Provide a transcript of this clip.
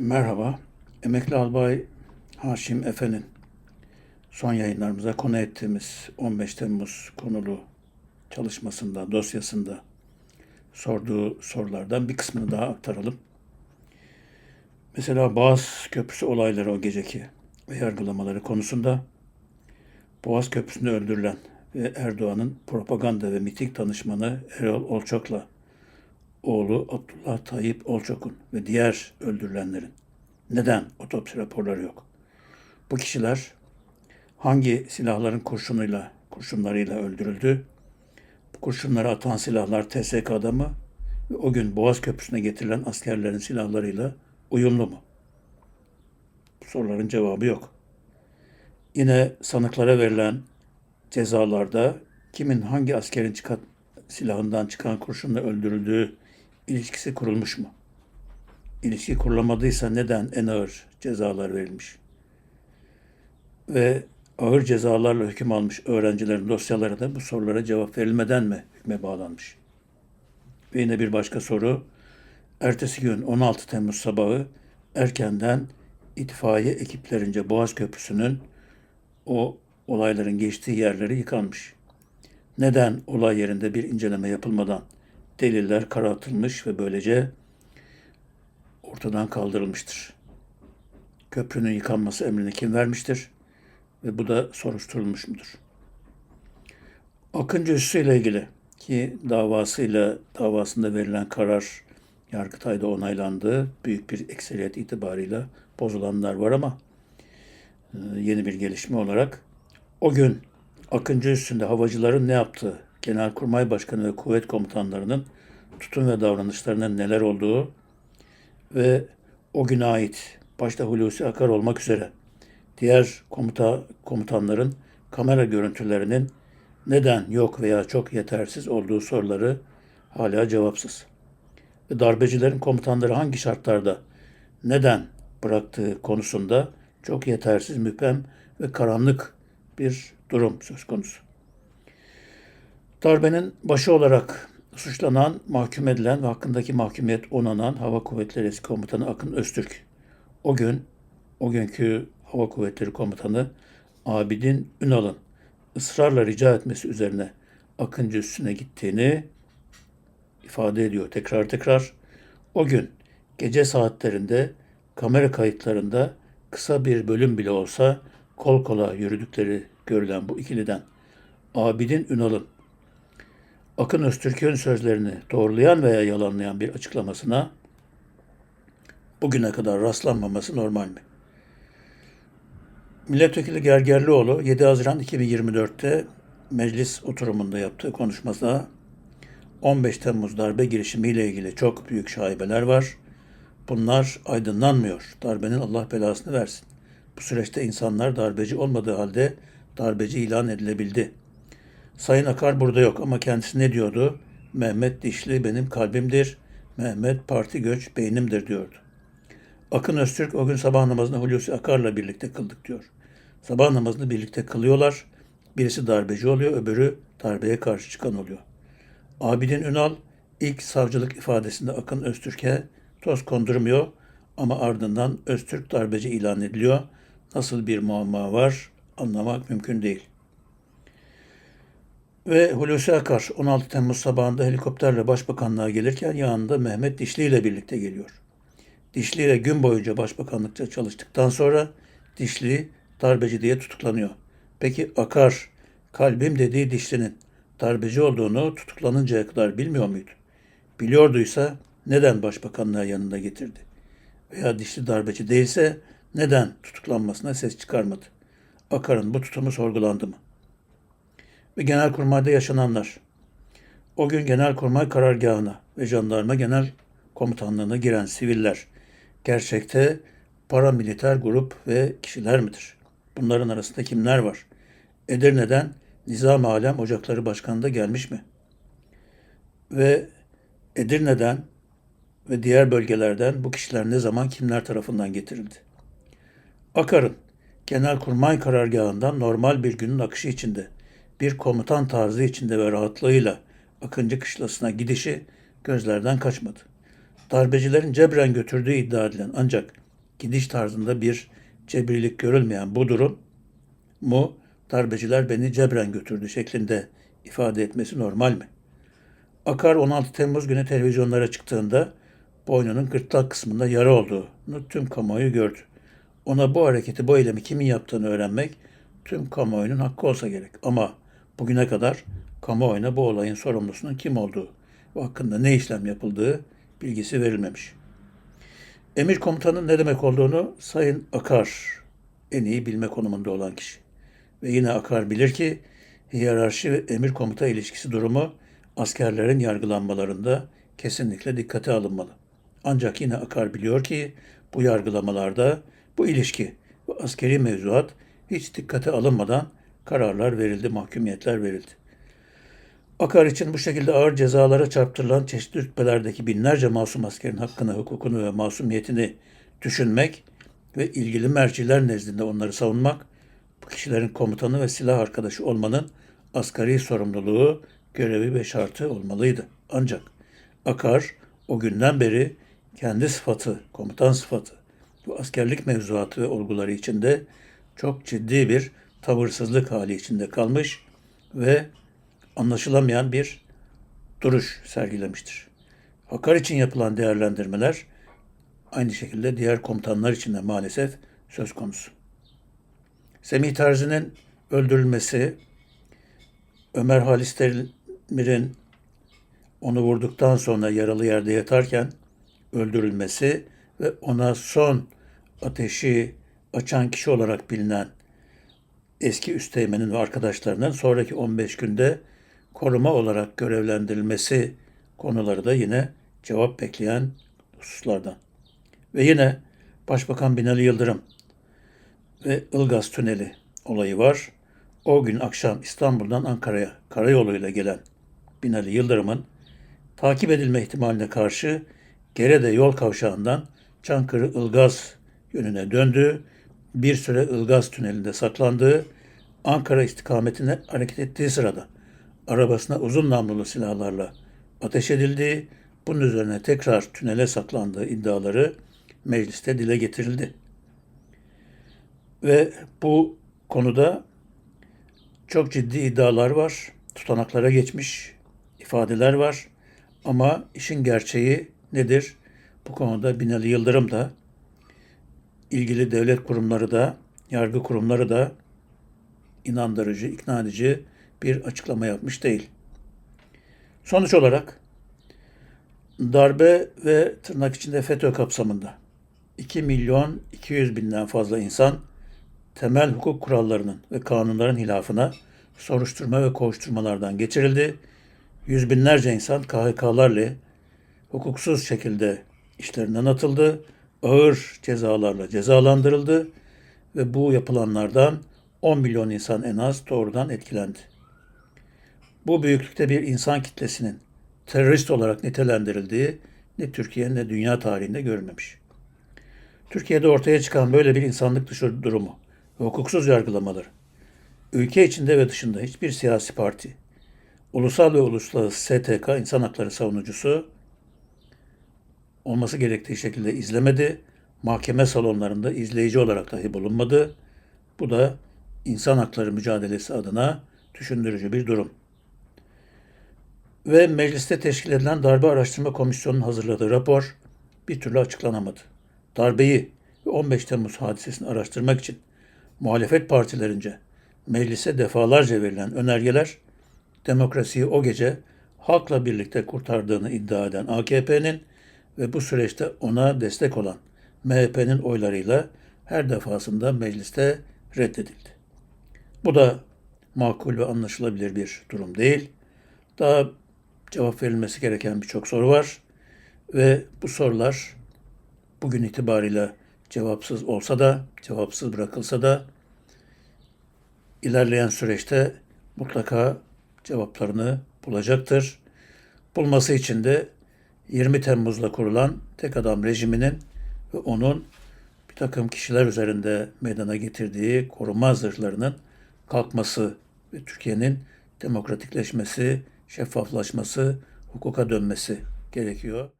Merhaba, emekli albay Haşim Efe'nin son yayınlarımıza konu ettiğimiz 15 Temmuz konulu çalışmasında, dosyasında sorduğu sorulardan bir kısmını daha aktaralım. Mesela Boğaz Köprüsü olayları o geceki yargılamaları konusunda Boğaz Köprüsü'nde öldürülen ve Erdoğan'ın propaganda ve miting danışmanı Erol Olçok'la oğlu Abdullah Tayyip Olçok'un ve diğer öldürülenlerin neden otopsi raporları yok? Bu kişiler hangi silahların kurşunuyla, kurşunlarıyla öldürüldü? Bu kurşunları atan silahlar TSK'da mı? Ve o gün Boğaz Köprüsü'ne getirilen askerlerin silahlarıyla uyumlu mu? Bu soruların cevabı yok. Yine sanıklara verilen cezalarda kimin hangi askerin çıkan, silahından çıkan kurşunla öldürüldüğü ilişkisi kurulmuş mu? İlişki kurulamadıysa neden en ağır cezalar verilmiş? Ve ağır cezalarla hüküm almış öğrencilerin dosyaları da bu sorulara cevap verilmeden mi hükme bağlanmış? Ve yine bir başka soru. Ertesi gün 16 Temmuz sabahı erkenden itfaiye ekiplerince Boğaz Köprüsü'nün o olayların geçtiği yerleri yıkanmış. Neden olay yerinde bir inceleme yapılmadan deliller karartılmış ve böylece ortadan kaldırılmıştır? Köprünün yıkanması emrini kim vermiştir? Ve bu da soruşturulmuş mudur? Akıncı Üssü ile ilgili ki davasıyla davasında verilen karar Yargıtay'da onaylandı. Büyük bir ekseriyet itibarıyla bozulanlar var ama e, yeni bir gelişme olarak o gün Akıncı üstünde havacıların ne yaptığı, Genelkurmay Başkanı ve kuvvet komutanlarının tutum ve davranışlarının neler olduğu ve o güne ait başta Hulusi Akar olmak üzere diğer komuta komutanların kamera görüntülerinin neden yok veya çok yetersiz olduğu soruları hala cevapsız. Ve darbecilerin komutanları hangi şartlarda neden bıraktığı konusunda çok yetersiz, müphem ve karanlık bir durum söz konusu. Darbenin başı olarak suçlanan, mahkum edilen ve hakkındaki mahkumiyet onanan Hava Kuvvetleri Eski Komutanı Akın Öztürk. O gün, o günkü Hava Kuvvetleri Komutanı Abidin Ünal'ın ısrarla rica etmesi üzerine Akıncı üstüne gittiğini ifade ediyor tekrar tekrar. O gün gece saatlerinde kamera kayıtlarında kısa bir bölüm bile olsa kol kola yürüdükleri görülen bu ikiliden Abidin Ünal'ın Akın Öztürk'ün sözlerini doğrulayan veya yalanlayan bir açıklamasına bugüne kadar rastlanmaması normal mi? Milletvekili Gergerlioğlu 7 Haziran 2024'te meclis oturumunda yaptığı konuşmasında 15 Temmuz darbe girişimiyle ilgili çok büyük şaibeler var. Bunlar aydınlanmıyor. Darbenin Allah belasını versin. Bu süreçte insanlar darbeci olmadığı halde darbeci ilan edilebildi. Sayın Akar burada yok ama kendisi ne diyordu? Mehmet Dişli benim kalbimdir. Mehmet parti göç beynimdir diyordu. Akın Öztürk o gün sabah namazını Hulusi Akar'la birlikte kıldık diyor. Sabah namazını birlikte kılıyorlar. Birisi darbeci oluyor, öbürü darbeye karşı çıkan oluyor. Abidin Ünal ilk savcılık ifadesinde Akın Öztürk'e toz kondurmuyor ama ardından Öztürk darbeci ilan ediliyor. Nasıl bir muamma var anlamak mümkün değil. Ve Hulusi Akar 16 Temmuz sabahında helikopterle başbakanlığa gelirken yanında Mehmet Dişli ile birlikte geliyor. Dişli ile gün boyunca başbakanlıkta çalıştıktan sonra Dişli darbeci diye tutuklanıyor. Peki Akar kalbim dediği Dişli'nin darbeci olduğunu tutuklanıncaya kadar bilmiyor muydu? Biliyorduysa neden başbakanlığa yanında getirdi? Veya Dişli darbeci değilse neden tutuklanmasına ses çıkarmadı? Akar'ın bu tutumu sorgulandı mı? Ve Genelkurmay'da yaşananlar. O gün Genelkurmay karargahına ve jandarma genel komutanlığına giren siviller gerçekte paramiliter grup ve kişiler midir? Bunların arasında kimler var? Edirne'den Nizam Alem Ocakları Başkanı da gelmiş mi? Ve Edirne'den ve diğer bölgelerden bu kişiler ne zaman kimler tarafından getirildi? Akar'ın Genelkurmay karargahından normal bir günün akışı içinde, bir komutan tarzı içinde ve rahatlığıyla Akıncı Kışlası'na gidişi gözlerden kaçmadı. Darbecilerin cebren götürdüğü iddia edilen ancak gidiş tarzında bir cebrilik görülmeyen bu durum mu darbeciler beni cebren götürdü şeklinde ifade etmesi normal mi? Akar 16 Temmuz günü televizyonlara çıktığında boynunun gırtlak kısmında yara olduğunu tüm kamuoyu gördü. Ona bu hareketi, bu eylemi kimin yaptığını öğrenmek tüm kamuoyunun hakkı olsa gerek. Ama bugüne kadar kamuoyuna bu olayın sorumlusunun kim olduğu ve hakkında ne işlem yapıldığı bilgisi verilmemiş. Emir komutanın ne demek olduğunu Sayın Akar en iyi bilme konumunda olan kişi. Ve yine Akar bilir ki hiyerarşi ve emir komuta ilişkisi durumu askerlerin yargılanmalarında kesinlikle dikkate alınmalı. Ancak yine Akar biliyor ki bu yargılamalarda bu ilişki ve askeri mevzuat hiç dikkate alınmadan kararlar verildi, mahkumiyetler verildi. Akar için bu şekilde ağır cezalara çarptırılan çeşitli rütbelerdeki binlerce masum askerin hakkını, hukukunu ve masumiyetini düşünmek ve ilgili merciler nezdinde onları savunmak, bu kişilerin komutanı ve silah arkadaşı olmanın asgari sorumluluğu, görevi ve şartı olmalıydı. Ancak Akar o günden beri kendi sıfatı, komutan sıfatı, bu askerlik mevzuatı ve olguları içinde çok ciddi bir tavırsızlık hali içinde kalmış ve anlaşılamayan bir duruş sergilemiştir. Hakar için yapılan değerlendirmeler aynı şekilde diğer komutanlar için de maalesef söz konusu. Semih Terzi'nin öldürülmesi, Ömer Halis Demir'in onu vurduktan sonra yaralı yerde yatarken öldürülmesi ve ona son ateşi açan kişi olarak bilinen eski üsteğmenin ve arkadaşlarının sonraki 15 günde koruma olarak görevlendirilmesi konuları da yine cevap bekleyen hususlardan. Ve yine Başbakan Binali Yıldırım ve Ilgaz Tüneli olayı var. O gün akşam İstanbul'dan Ankara'ya karayoluyla gelen Binali Yıldırım'ın takip edilme ihtimaline karşı Gerede yol kavşağından Çankırı Ilgaz yönüne döndü. Bir süre Ilgaz tünelinde saklandığı Ankara istikametine hareket ettiği sırada arabasına uzun namlulu silahlarla ateş edildiği, bunun üzerine tekrar tünele saklandığı iddiaları mecliste dile getirildi. Ve bu konuda çok ciddi iddialar var, tutanaklara geçmiş ifadeler var ama işin gerçeği nedir? Bu konuda Binali Yıldırım da ilgili devlet kurumları da, yargı kurumları da inandırıcı, ikna edici bir açıklama yapmış değil. Sonuç olarak darbe ve tırnak içinde FETÖ kapsamında 2 milyon 200 binden fazla insan temel hukuk kurallarının ve kanunların hilafına soruşturma ve koşturmalardan geçirildi. Yüz binlerce insan KHK'larla hukuksuz şekilde işlerinden atıldı, ağır cezalarla cezalandırıldı ve bu yapılanlardan 10 milyon insan en az doğrudan etkilendi. Bu büyüklükte bir insan kitlesinin terörist olarak nitelendirildiği ne Türkiye ne dünya tarihinde görülmemiş. Türkiye'de ortaya çıkan böyle bir insanlık dışı durumu ve hukuksuz yargılamaları, ülke içinde ve dışında hiçbir siyasi parti, ulusal ve uluslararası STK insan hakları savunucusu olması gerektiği şekilde izlemedi. Mahkeme salonlarında izleyici olarak dahi bulunmadı. Bu da insan hakları mücadelesi adına düşündürücü bir durum. Ve mecliste teşkil edilen Darbe Araştırma Komisyonu'nun hazırladığı rapor bir türlü açıklanamadı. Darbeyi ve 15 Temmuz hadisesini araştırmak için muhalefet partilerince meclise defalarca verilen önergeler demokrasiyi o gece halkla birlikte kurtardığını iddia eden AKP'nin ve bu süreçte ona destek olan MHP'nin oylarıyla her defasında mecliste reddedildi. Bu da makul ve anlaşılabilir bir durum değil. Daha cevap verilmesi gereken birçok soru var ve bu sorular bugün itibariyle cevapsız olsa da, cevapsız bırakılsa da ilerleyen süreçte mutlaka cevaplarını bulacaktır. Bulması için de 20 Temmuz'da kurulan tek adam rejiminin ve onun bir takım kişiler üzerinde meydana getirdiği koruma zırhlarının kalkması ve Türkiye'nin demokratikleşmesi, şeffaflaşması, hukuka dönmesi gerekiyor.